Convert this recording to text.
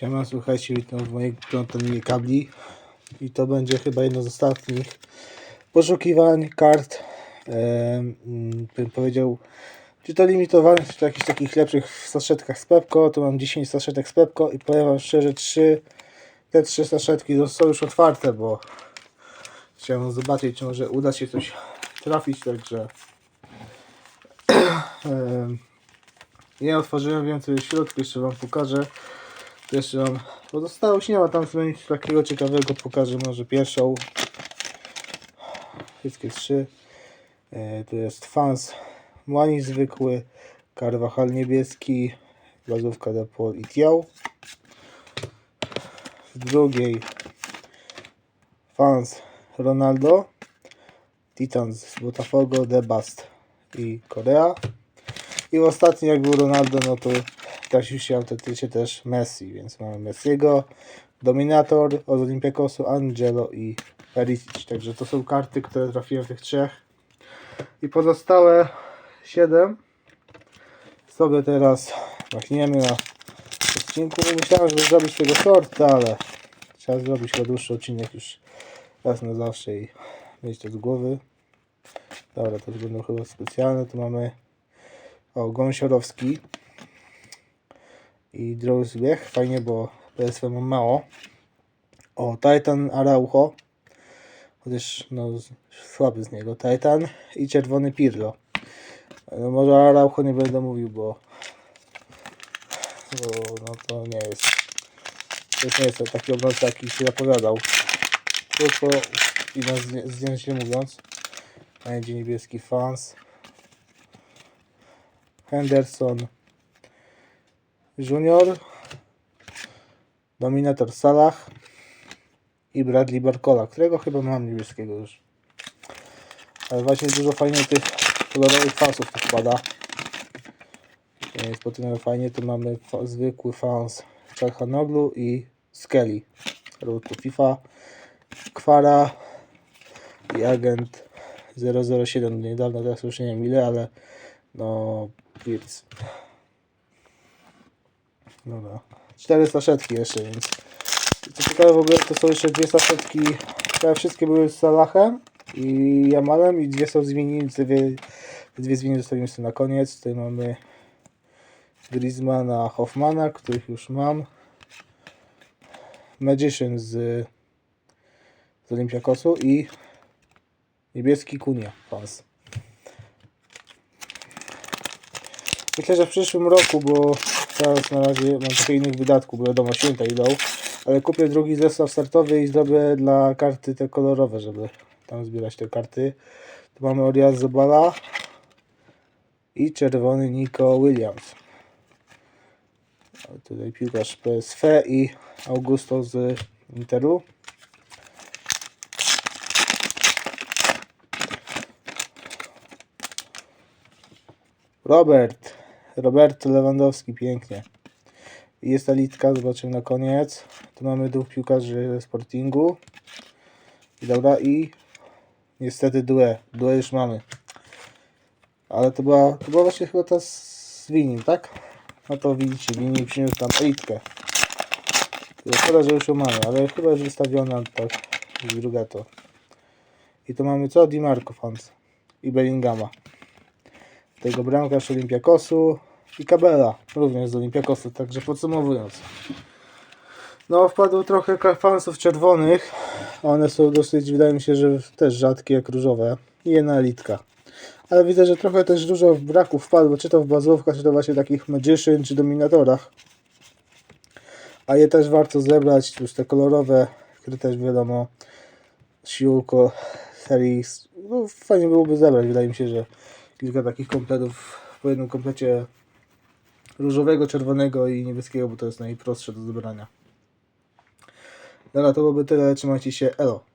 Siema, słuchajcie, witam w mojej plątaninie kabli. I to będzie chyba jedno z ostatnich poszukiwań kart. Mm, bym powiedział, czy to limitowanych, czy to jakichś takich lepszych w saszetkach z Pepko. Tu mam 10 saszetek z Pepko i powiem wam szczerze, trzy, te trzy saszetki to są już otwarte, bo chciałem zobaczyć, czy może uda się coś trafić, także nie otworzyłem więcej w środku, jeszcze wam pokażę. Jeszcze mam pozostałość, nie ma tam nic takiego ciekawego, pokażę może pierwszą. Wszystkie trzy. E, jest fans Młani zwykły, Carvajal niebieski, bazówka Depol i Tiał. W drugiej fans Ronaldo, Titans Botafogo, Debast i Korea. I w ostatniej jak był Ronaldo, no to trafił się autentycznie też Messi, więc mamy Messiego, Dominator, od Olympiakosu, Angelo i Perisic. Także to są karty, które trafiłem w tych trzech. I pozostałe 7 sobie teraz machniemy na odcinku. Myślałem, żeby zrobić tego shorta, ale trzeba zrobić chyba dłuższy odcinek już raz na zawsze i mieć to z głowy. Dobra, to już będą chyba specjalne. Tu mamy o, Gąsiorowski i Drozbiech. Fajnie, bo PSW mam mało. O, Titan Araujo. Chociaż no, słaby z niego Titan i czerwony Pirlo. No, może Araujo nie będę mówił, bo, bo no to nie jest. To nie jest taki obrońca, jaki się zapowiadał. Tylko i na zdję- zdjęcie mówiąc. Będzie niebieski fans. Henderson Junior, Dominator Salah i Bradley Barcola, którego chyba mam niebieskiego już. Ale właśnie dużo fajnie tych kolorowych fansów tu wpada. Jest po tym fajnie, tu mamy zwykły fans Czarhanoglu i Skelly. Road to FIFA, Kwara i agent 007 do niedawna, teraz już nie wiem ile, ale no Wirtz. Dobra. Cztery saszetki jeszcze, więc co ciekawe w ogóle to są jeszcze dwie saszetki, które wszystkie były z Salahem i Jamalem i dwie są z winnicy, dwie, dwie z winnicy zostawimy sobie na koniec. Tutaj mamy Griezmana, Hoffmana, których już mam. Magician z, z Olympiakosu i niebieski Kunia, fans. Myślę, że w przyszłym roku, bo teraz na razie mam trochę innych wydatków, bo wiadomo, święta idą, ale kupię drugi zestaw startowy i zrobię dla karty te kolorowe, żeby tam zbierać te karty. Tu mamy Oriaz Zobala i czerwony Nico Williams. Tutaj piłkarz PSV i Augusto z Interu. Robert. Robert Lewandowski, pięknie. Jest ta litka, zobaczymy na koniec. Tu mamy dwóch piłkarzy Sportingu. I dobra, i niestety Due. Due już mamy. Ale to była, to była właśnie chyba ta z Winim, tak? No to widzicie, Wini przyniósł tam elitkę. Szkoda, że już ją mamy, ale chyba już wystawiona tak druga to. I to mamy co? Di Marco fans. I Bellingama tego bramkarz Olympiakosu i Kabela również z Olympiakosu, także podsumowując. No wpadło trochę fansów czerwonych, one są dosyć, wydaje mi się, że też rzadkie jak różowe i jedna elitka. Ale widzę, że trochę też dużo braków wpadło, czy to w bazówkach, czy to właśnie takich Magician, czy Dominatorach. A je też warto zebrać, już te kolorowe, które też wiadomo, siłko serii, no fajnie byłoby zebrać, wydaje mi się, że kilka takich kompletów po jednym komplecie różowego, czerwonego i niebieskiego, bo to jest najprostsze do zebrania. Dobra, to byłoby tyle. Trzymajcie się. Elo.